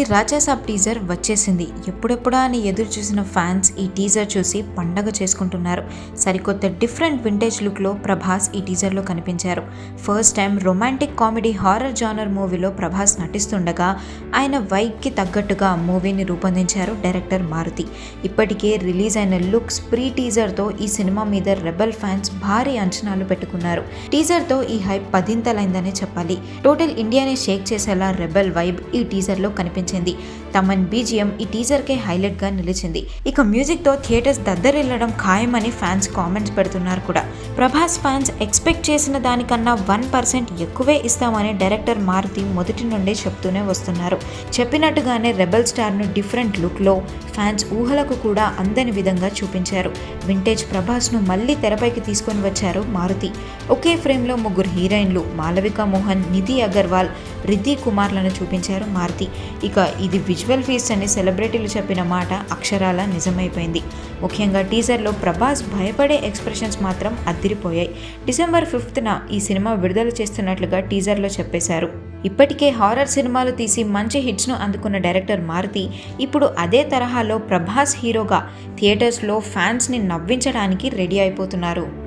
ఇది రాజాసాబ్ టీజర్ వచ్చేసింది. ఎప్పుడెప్పుడా అని ఎదురు చూసిన ఫ్యాన్స్ ఈ టీజర్ చూసి పండగ చేసుకుంటున్నారు. సరికొత్త డిఫరెంట్ వింటేజ్ లుక్లో ప్రభాస్ ఈ టీజర్లో కనిపించారు. First time romantic comedy horror genre మూవీలో ప్రభాస్ నటిస్తుండగా ఆయన వైబ్కి తగ్గట్టుగా మూవీని రూపొందించారు డైరెక్టర్ మారుతి. ఇప్పటికే రిలీజ్ అయిన లుక్స్ ప్రీ టీజర్తో ఈ సినిమా మీద రెబల్ ఫ్యాన్స్ భారీ అంచనాలు పెట్టుకున్నారు. టీజర్తో ఈ హైప్ పదింతలైందనే చెప్పాలి. టోటల్ ఇండియానే షేక్ చేసేలా రెబల్ వైబ్ ఈ టీజర్లో కనిపించింది తమన్ బీజిఎం ఈ టీజర్కే హైలైట్గా నిలిచింది. ఇక మ్యూజిక్తో థియేటర్స్ దద్దరిల్లడం ఖాయమని ఫ్యాన్స్ కామెంట్స్ పెడుతున్నారు కూడా. ప్రభాస్ ఫ్యాన్స్ ఎక్స్పెక్ట్ చేసిన దానికన్నా వన్ పర్సెంట్ ఎక్కువే ఇస్తామని డైరెక్టర్ మారుతి మొదటి నుండే చెప్తూనే వస్తున్నారు. చెప్పినట్టుగానే రెబల్ స్టార్ను డిఫరెంట్ లుక్లో ఫ్యాన్స్ ఊహలకు కూడా అందని విధంగా చూపించారు. వింటేజ్ ప్రభాస్ను మళ్ళీ తెరపైకి తీసుకొని వచ్చారు మారుతి. ఒకే ఫ్రేమ్లో ముగ్గురు హీరోయిన్లు మాలవిక మోహన్ నిధి అగర్వాల్ రిద్ధి కుమార్లను చూపించారు మారుతి. ఇక ఇది విజువల్ ఫీస్ట్ అని సెలబ్రిటీలు చెప్పిన మాట అక్షరాల నిజమైపోయింది. ముఖ్యంగా టీజర్లో ప్రభాస్ భయపడే ఎక్స్ప్రెషన్స్ మాత్రం అద్దిరిపోయాయి. డిసెంబర్ ఫిఫ్త్న ఈ సినిమా విడుదల చేస్తున్నట్లుగా టీజర్లో చెప్పేశారు. ఇప్పటికే హారర్ సినిమాలు తీసి మంచి హిట్స్ను అందుకున్న డైరెక్టర్ మారుతి ఇప్పుడు అదే తరహాలో ప్రభాస్ హీరోగా థియేటర్స్లో ఫ్యాన్స్ని నవ్వించడానికి రెడీ అయిపోతున్నారు.